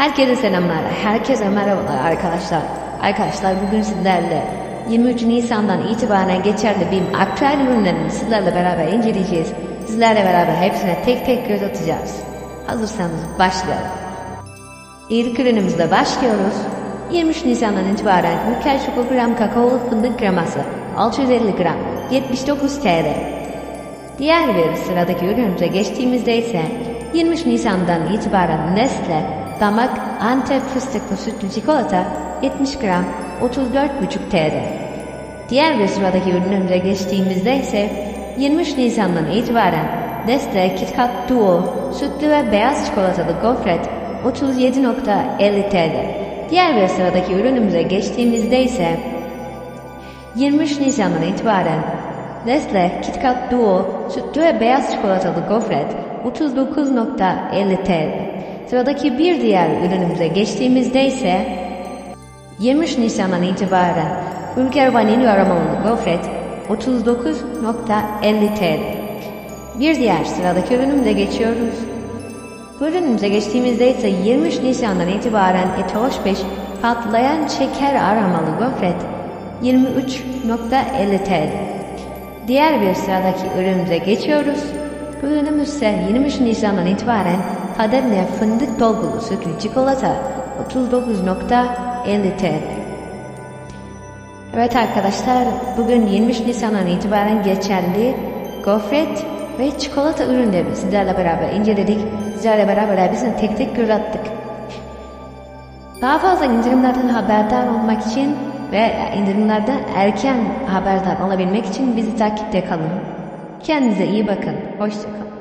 Herkese selamlar, herkese merhabalar arkadaşlar. Arkadaşlar bugün sizlerle 23 Nisan'dan itibaren geçerli BİM aktüel ürünlerini sizlerle beraber inceleyeceğiz. Sizlerle beraber hepsine tek tek göz atacağız. Hazırsanız başlayalım. İlk ürünümüzle başlıyoruz. 23 Nisan'dan itibaren Ülker Şoko gram kakaolu fındık kreması 650 gram 79 TL. Diğer bir sıradaki ürünümüze geçtiğimizde ise 23 Nisan'dan itibaren Nestle Damak Antep fıstıklı sütlü çikolata 70 gram 34,5 TL. Diğer bir sıradaki ürünümüze geçtiğimizde ise 23 Nisan'dan itibaren Nestle KitKat Duo sütlü ve beyaz çikolatalı gofret 37.50 TL. Diğer bir sıradaki ürünümüze geçtiğimizde ise 23 Nisan'dan itibaren Nestle KitKat Duo sütlü ve beyaz çikolatalı gofret 39.50 TL. Sıradaki bir diğer ürünümüze geçtiğimizde ise 23 Nisan'dan itibaren Ülker Vanilya aromalı gofret 39.50 TL. Bir diğer sıradaki ürünümüze geçiyoruz. Bu ürünümüze geçtiğimizde ise 23 Nisan'dan itibaren Etoş 5 patlayan şeker aromalı gofret 23.50 TL. Diğer bir sıradaki ürünümüze geçiyoruz. Bu ürünümüz ise 23 Nisan'dan itibaren Tademle fındık dolgulu sütlü çikolata 39.50 TL. Evet arkadaşlar bugün 23 Nisan'dan itibaren geçerli gofret ve çikolata ürünleri sizlerle beraber inceledik. Sizlerle beraber hepsini tek tek göz attık. Daha fazla indirimlerden haberdar olmak için ve indirimlerden erken haberdar olabilmek için bizi takipte kalın. Kendinize iyi bakın. Hoşçakalın.